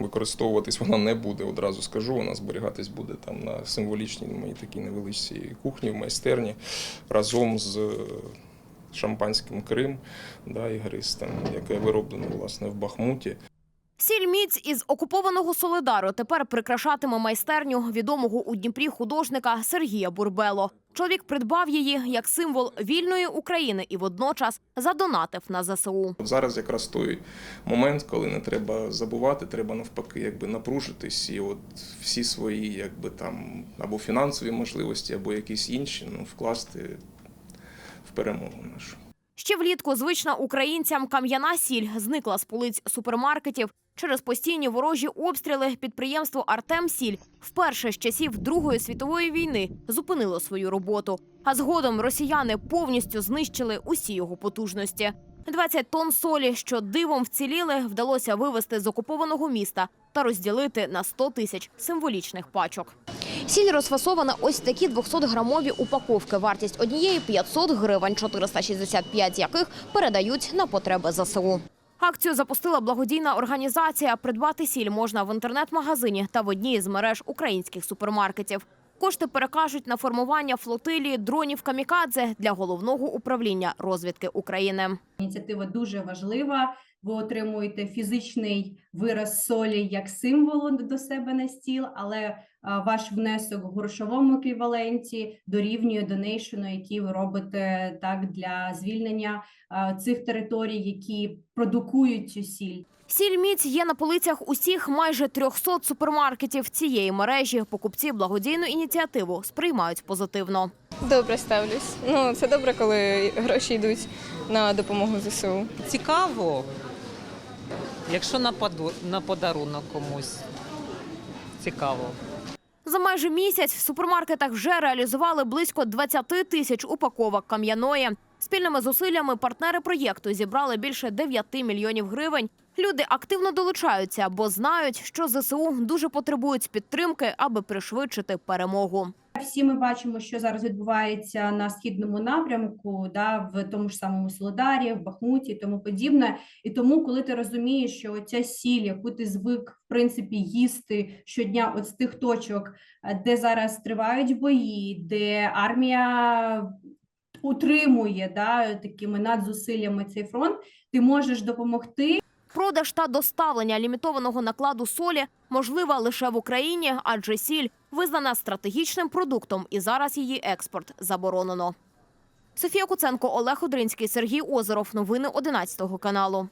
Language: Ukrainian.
використовуватись вона не буде. Одразу скажу. Вона зберігатись буде там на символічній моїй такій невеличкій кухні в майстерні разом з е, шампанським Крим да, ігристим, яке вироблено власне в Бахмуті. Сіль міць із окупованого Солидару тепер прикрашатиме майстерню відомого у Дніпрі художника Сергія Бурбело. Чоловік придбав її як символ вільної України і водночас задонатив на ЗСУ. Зараз якраз той момент, коли не треба забувати, треба навпаки, якби напружитись і от всі свої, якби там або фінансові можливості, або якісь інші, ну вкласти в перемогу нашу. Ще влітку звична українцям кам'яна сіль зникла з полиць супермаркетів. Через постійні ворожі обстріли підприємство Артем Сіль вперше з часів Другої світової війни зупинило свою роботу. А згодом росіяни повністю знищили усі його потужності. 20 тонн солі, що дивом вціліли, вдалося вивезти з окупованого міста та розділити на 100 тисяч символічних пачок. Сіль розфасована ось такі 200-грамові упаковки. Вартість однієї 500 гривень, 465 яких передають на потреби ЗСУ. Акцію запустила благодійна організація. Придбати сіль можна в інтернет-магазині та в одній з мереж українських супермаркетів. Кошти перекажуть на формування флотилії дронів камікадзе для головного управління розвідки України. Ініціатива дуже важлива. Ви отримуєте фізичний вираз солі як символ до себе на стіл, але а, ваш внесок в грошовому еквіваленті дорівнює донейшену, який ви робите так для звільнення а, цих територій, які продукують цю сіль. Сіль міць є на полицях усіх майже 300 супермаркетів цієї мережі. Покупці благодійну ініціативу сприймають позитивно. Добре ставлюсь. Ну це добре, коли гроші йдуть на допомогу ЗСУ. цікаво, якщо на, поду- на подарунок комусь цікаво. За майже місяць в супермаркетах вже реалізували близько 20 тисяч упаковок кам'яної. Спільними зусиллями партнери проєкту зібрали більше 9 мільйонів гривень. Люди активно долучаються, бо знають, що ЗСУ дуже потребують підтримки, аби пришвидшити перемогу. Всі ми бачимо, що зараз відбувається на східному напрямку, да, в тому ж самому Солодарі, в Бахмуті тому подібне. І тому, коли ти розумієш, що ця сіль, яку ти звик в принципі їсти щодня, от з тих точок, е, де зараз тривають бої, де армія утримує да, такими надзусиллями цей фронт, ти можеш допомогти Продаж та доставлення лімітованого накладу солі можлива лише в Україні, адже сіль визнана стратегічним продуктом, і зараз її експорт заборонено. Софія Куценко, Олег Одринський, Сергій Озеров. Новини 11 каналу.